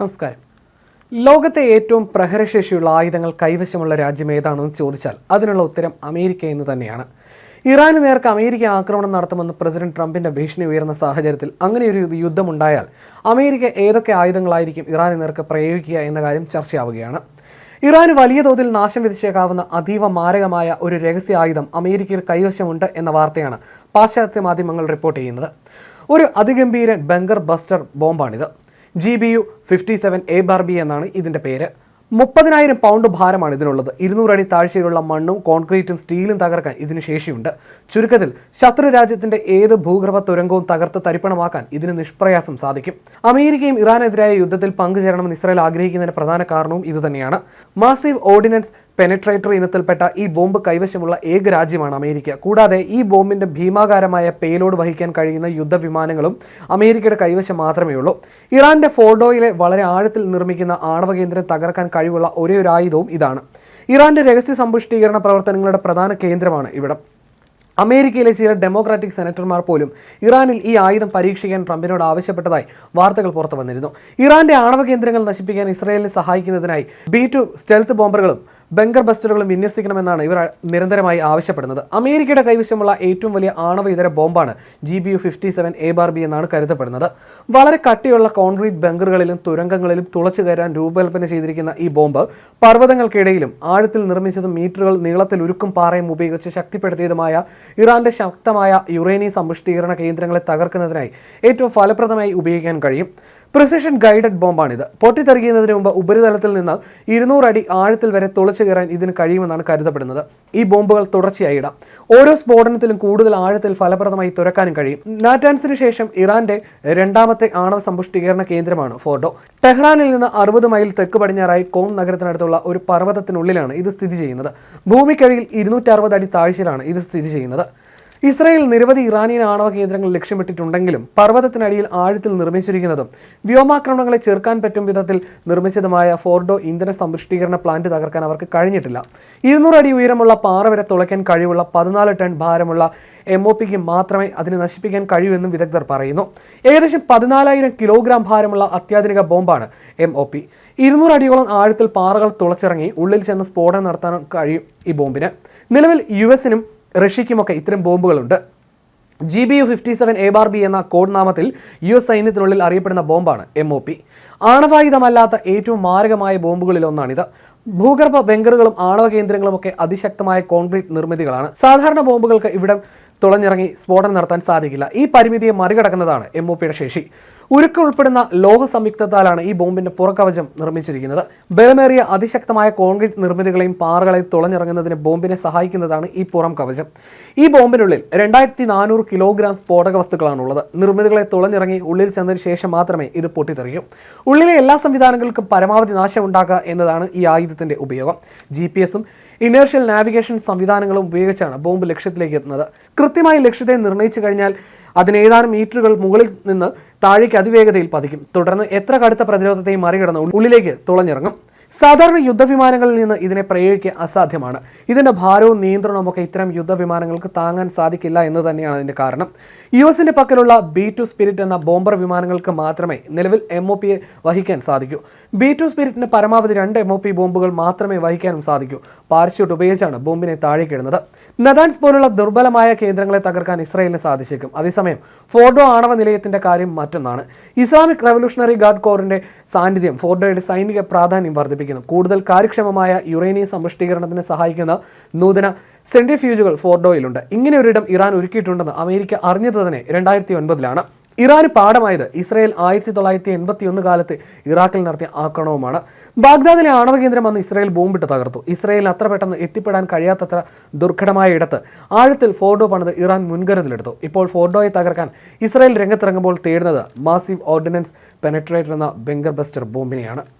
നമസ്കാരം. ലോകത്തെ ഏറ്റവും പ്രഹരശേഷിയുള്ള ആയുധങ്ങൾ കൈവശമുള്ള രാജ്യം ഏതാണെന്ന് ചോദിച്ചാൽ അതിനുള്ള ഉത്തരം അമേരിക്ക എന്ന് തന്നെയാണ്. ഇറാന് നേർക്ക് അമേരിക്ക ആക്രമണം നടത്തുമെന്ന് പ്രസിഡന്റ് ട്രംപിന്റെ ഭീഷണി ഉയർന്ന സാഹചര്യത്തിൽ അങ്ങനെയൊരു യുദ്ധമുണ്ടായാൽ അമേരിക്ക ഏതൊക്കെ ആയുധങ്ങളായിരിക്കും ഇറാന് നേർക്ക് പ്രയോഗിക്കുക എന്ന കാര്യം ചർച്ചയാവുകയാണ്. ഇറാന് വലിയ തോതിൽ നാശം വിധിച്ചേക്കാവുന്ന അതീവ മാരകമായ ഒരു രഹസ്യ ആയുധം അമേരിക്കയിൽ കൈവശമുണ്ട് എന്ന വാർത്തയാണ് പാശ്ചാത്യ മാധ്യമങ്ങൾ റിപ്പോർട്ട് ചെയ്യുന്നത്. ഒരു അതിഗംഭീര bunker buster ബോംബാണിത്. G B U fifty seven A bar B എന്നാണ് ഇതിന്റെ പേര്. മുപ്പതിനായിരം പൗണ്ട് ഭാരമാണ് ഇതിനുള്ളത്. ഇരുന്നൂറ് അടി താഴ്ചയിലുള്ള മണ്ണും കോൺക്രീറ്റും സ്റ്റീലും തകർക്കാൻ ഇതിന് ശേഷിയുണ്ട്. ചുരുക്കത്തിൽ ശത്രു രാജ്യത്തിന്റെ ഏത് ഭൂഗർഭ തുരങ്കവും തകർത്ത് തരിപ്പണമാക്കാൻ ഇതിന് നിഷ്പ്രയാസം സാധിക്കും. അമേരിക്കയും ഇറാനെതിരായ യുദ്ധത്തിൽ പങ്കുചേരണമെന്ന് ഇസ്രായേൽ ആഗ്രഹിക്കുന്നതിന് പ്രധാന കാരണവും ഇതുതന്നെയാണ്. മാസീവ് ഓർഡിനൻസ് പെനട്രേറ്റർ ഇനത്തിൽപ്പെട്ട ഈ ബോംബ് കൈവശമുള്ള ഏക രാജ്യമാണ് അമേരിക്ക. കൂടാതെ ഈ ബോംബിന്റെ ഭീമാകാരമായ പേലോഡ് വഹിക്കാൻ കഴിയുന്ന യുദ്ധവിമാനങ്ങളും അമേരിക്കയുടെ കൈവശം മാത്രമേ ഉള്ളൂ. ഇറാന്റെ ഫോർഡോയിലെ വളരെ ആഴത്തിൽ നിർമ്മിക്കുന്ന ആണവ കേന്ദ്രം തകർക്കാൻ കഴിവുള്ള ഒരേ ഒരു ആയുധവും ഇതാണ്. ഇറാന്റെ രഹസ്യ സമ്പുഷ്ടീകരണ പ്രവർത്തനങ്ങളുടെ പ്രധാന കേന്ദ്രമാണ് ഇവിടം. അമേരിക്കയിലെ ചില ഡെമോക്രാറ്റിക് സെനറ്റർമാർ പോലും ഇറാനിൽ ഈ ആയുധം പരീക്ഷിക്കാൻ ട്രംപിനോട് ആവശ്യപ്പെട്ടതായി വാർത്തകൾ പുറത്തു വന്നിരുന്നു ഇറാന്റെ ആണവ കേന്ദ്രങ്ങൾ നശിപ്പിക്കാൻ ഇസ്രായേലിനെ സഹായിക്കുന്നതിനായി ബി ടു സ്റ്റെൽത്ത് ബോംബറുകളും ബങ്കർ ബസ്റ്ററുകളും വിന്യസിക്കണമെന്നാണ് ഇവർ നിരന്തരമായി ആവശ്യപ്പെടുന്നത്. അമേരിക്കയുടെ കൈവശമുള്ള ഏറ്റവും വലിയ ആണവ ഇതര ബോംബാണ് G B U fifty seven A bar B എന്നാണ് കരുതപ്പെടുന്നത്. വളരെ കട്ടിയുള്ള കോൺക്രീറ്റ് ബങ്കറുകളിലും തുരങ്കങ്ങളിലും തുളച്ചു കയറാൻ രൂപകൽപ്പന ചെയ്തിരിക്കുന്ന ഈ ബോംബ് പർവതങ്ങൾക്കിടയിലും ആഴത്തിൽ നിർമ്മിച്ചതും മീറ്ററുകൾ നീളത്തിൽ ഉരുക്കും പാറയും ഉപയോഗിച്ച് ശക്തിപ്പെടുത്തിയതുമായ ഇറാന്റെ ശക്തമായ യുറേനിയം സമ്പുഷ്ടീകരണ കേന്ദ്രങ്ങളെ തകർക്കുന്നതിനായി ഏറ്റവും ഫലപ്രദമായി ഉപയോഗിക്കാൻ കഴിയും. Precision guided ബോംബാണിത്. പൊട്ടിത്തെറിയുന്നതിന് മുമ്പ് ഉപരിതലത്തിൽ നിന്ന് ഇരുന്നൂറ് അടി ആഴത്തിൽ വരെ തുളച്ചു കയറാൻ ഇതിന് കഴിയുമെന്നാണ് കരുതപ്പെടുന്നത്. ഈ ബോംബുകൾ തുടർച്ചയായി ഇടാം. ഓരോ സ്ഫോടനത്തിലും കൂടുതൽ ആഴത്തിൽ ഫലപ്രദമായി തുറക്കാനും കഴിയും. നാറ്റാൻസിന് ശേഷം ഇറാന്റെ രണ്ടാമത്തെ ആണവ സമ്പുഷ്ടീകരണ കേന്ദ്രമാണ് ഫോർഡോ. ടെഹ്റാനിൽ നിന്ന് അറുപത് മൈൽ തെക്ക് പടിഞ്ഞാറായി കോം നഗരത്തിനടുത്തുള്ള ഒരു പർവതത്തിനുള്ളിലാണ് ഇത് സ്ഥിതി ചെയ്യുന്നത്. ഭൂമിക്കഴിയിൽ ഇരുന്നൂറ്റി അറുപത് അടി താഴ്ചയിലാണ് ഇത് സ്ഥിതി ചെയ്യുന്നത്. ഇസ്രായേൽ നിരവധി ഇറാനിയൻ ആണവ കേന്ദ്രങ്ങൾ ലക്ഷ്യമിട്ടിട്ടുണ്ടെങ്കിലും പർവതത്തിനടിയിൽ ആഴത്തിൽ നിർമ്മിച്ചിരിക്കുന്നതും വ്യോമാക്രമണങ്ങളെ ചെറുക്കാൻ പറ്റും വിധത്തിൽ നിർമ്മിച്ചതുമായ ഫോർഡോ ഇന്ധന സമ്പുഷ്ടീകരണ പ്ലാന്റ് തകർക്കാൻ അവർക്ക് കഴിഞ്ഞിട്ടില്ല. ഇരുന്നൂറ് അടി ഉയരമുള്ള പാറ വരെ തുളയ്ക്കാൻ കഴിവുള്ള പതിനാല് ടൺ ഭാരമുള്ള എം ഒ പിക്ക് മാത്രമേ അതിനെ നശിപ്പിക്കാൻ കഴിയൂ എന്നും വിദഗ്ധർ പറയുന്നു. ഏകദേശം പതിനാലായിരം കിലോഗ്രാം ഭാരമുള്ള അത്യാധുനിക ബോംബാണ് എം ഒ പി ഇരുന്നൂറ് അടിയോളം ആഴത്തിൽ പാറകൾ തുളച്ചിറങ്ങി ഉള്ളിൽ ചെന്ന് സ്ഫോടനം നടത്താൻ കഴിയും ഈ ബോംബിന്. നിലവിൽ യു എസിനും റഷ്യയ്ക്കുമൊക്കെ ഇത്തരം ബോംബുകളുണ്ട്. G B U fifty seven A bar B എന്ന കോഡ് നാമത്തിൽ യു എസ് സൈന്യത്തിനുള്ളിൽ അറിയപ്പെടുന്ന ബോംബാണ് എം ഒ പി ആണവായുധമല്ലാത്ത ഏറ്റവും മാരകമായ ബോംബുകളിലൊന്നാണിത് ഭൂഗർഭ ബങ്കറുകളും ആണവ കേന്ദ്രങ്ങളുമൊക്കെ അതിശക്തമായ കോൺക്രീറ്റ് നിർമ്മിതികളാണ്. സാധാരണ ബോംബുകൾക്ക് ഇവിടം തുളഞ്ഞിറങ്ങി സ്ഫോടനം നടത്താൻ സാധിക്കില്ല. ഈ പരിമിതിയെ മറികടക്കുന്നതാണ് എം ഒ പിയുടെ ശേഷി. ഉരുക്ക് ഉൾപ്പെടുന്ന ലോഹ സംയുക്തത്താലാണ് ഈ ബോംബിന്റെ പുറക്കവചം നിർമ്മിച്ചിരിക്കുന്നത്. ബലമേറിയ അതിശക്തമായ കോൺക്രീറ്റ് നിർമ്മിതികളെയും പാറകളെയും തുളഞ്ഞിറങ്ങുന്നതിന് ബോംബിനെ സഹായിക്കുന്നതാണ് ഈ പുറം കവചം. ഈ ബോംബിനുള്ളിൽ രണ്ടായിരത്തി നാനൂറ് കിലോഗ്രാം സ്ഫോടക വസ്തുക്കളാണുള്ളത്. നിർമ്മിതികളെ തുളഞ്ഞിറങ്ങി ഉള്ളിൽ ചെന്നതിന് ശേഷം മാത്രമേ ഇത് പൊട്ടിത്തെറിയൂ. ഉള്ളിലെ എല്ലാ സംവിധാനങ്ങൾക്കും പരമാവധി നാശം ഉണ്ടാക്കുക എന്നതാണ് ഈ ആയുധത്തിന്റെ ഉപയോഗം. ജി പി എസും ഇനേർഷ്യൽ നാവിഗേഷൻ സംവിധാനങ്ങളും ഉപയോഗിച്ചാണ് ബോംബ് ലക്ഷ്യത്തിലേക്ക് എത്തുന്നത്. കൃത്യമായി ലക്ഷ്യത്തെ നിർണയിച്ചു കഴിഞ്ഞാൽ അതിനേതാനും മീറ്ററുകൾ മുകളിൽ നിന്ന് താഴേക്ക് അതിവേഗതയിൽ പതിക്കും. തുടർന്ന് എത്ര കടുത്ത പ്രതിരോധത്തെയും മറികടന്ന് ഉള്ളിലേക്ക് തുളഞ്ഞിറങ്ങും. സാധാരണ യുദ്ധവിമാനങ്ങളിൽ നിന്ന് ഇതിനെ പ്രയോഗിക്കുക അസാധ്യമാണ്. ഇതിന്റെ ഭാരവും നിയന്ത്രണവും ഒക്കെ ഇത്തരം യുദ്ധവിമാനങ്ങൾക്ക് താങ്ങാൻ സാധിക്കില്ല എന്ന് തന്നെയാണ് അതിന്റെ കാരണം. യു എസിന്റെ പക്കലുള്ള ബി ടു സ്പിരിറ്റ് എന്ന ബോംബർ വിമാനങ്ങൾക്ക് മാത്രമേ നിലവിൽ എം ഒ പിയെ വഹിക്കാൻ സാധിക്കൂ. ബി ടു സ്പിരിറ്റിന് പരമാവധി രണ്ട് എം ഒ പി ബോംബുകൾ മാത്രമേ വഹിക്കാനും സാധിക്കൂ. പാരച്യൂട്ട് ഉപയോഗിച്ചാണ് ബോംബിനെ താഴേക്കിടുന്നത്. നദാൻസ് പോലുള്ള ദുർബലമായ കേന്ദ്രങ്ങളെ തകർക്കാൻ ഇസ്രായേലിന് സാധിച്ചേക്കും. അതേസമയം ഫോർഡോ ആണവ നിലയത്തിന്റെ കാര്യം മറ്റൊന്നാണ്. ഇസ്ലാമിക് റവല്യൂഷണറി ഗാർഡ് കോറിന്റെ സാന്നിധ്യം ഫോർഡോയുടെ സൈനിക പ്രാധാന്യം വർദ്ധിപ്പിക്കുന്നു. കൂടുതൽ കാര്യക്ഷമമായ യുറേനിയം സമ്പുഷ്ടീകരണത്തിന് സഹായിക്കുന്ന നൂതന സെൻട്രിഫ്യൂജുകൾ ഫോർഡോയിലുണ്ട്. ഇങ്ങനെ ഒരിടം ഇറാൻ ഒരുക്കിയിട്ടുണ്ടെന്ന് അമേരിക്ക അറിഞ്ഞത് തന്നെ രണ്ടായിരത്തി ഒൻപതിലാണ് ഇറാന് പാഠമായത് ഇസ്രായേൽ ആയിരത്തി തൊള്ളായിരത്തി എൺപത്തി ഒന്ന് കാലത്ത് ഇറാഖിൽ നടത്തിയ ആക്രമണവുമാണ്. ബാഗ്ദാദിലെ ആണവ കേന്ദ്രം വന്ന് ഇസ്രായേൽ ബോംബിട്ട് തകർത്തു. ഇസ്രായേൽ അത്ര പെട്ടെന്ന് എത്തിപ്പെടാൻ കഴിയാത്തത്ര ദുർഘടമായ ഇടത്ത് ആഴത്തിൽ ഫോർഡോ പണിത് ഇറാൻ മുൻകരുതലെടുത്തു. ഇപ്പോൾ ഫോർഡോയെ തകർക്കാൻ ഇസ്രായേൽ രംഗത്തിറങ്ങുമ്പോൾ തേടുന്നത് മാസീവ് ഓർഡിനൻസ് പെനട്രേറ്റർ എന്ന ബെങ്കർ ബസ്റ്റർ ബോംബിനെയാണ്.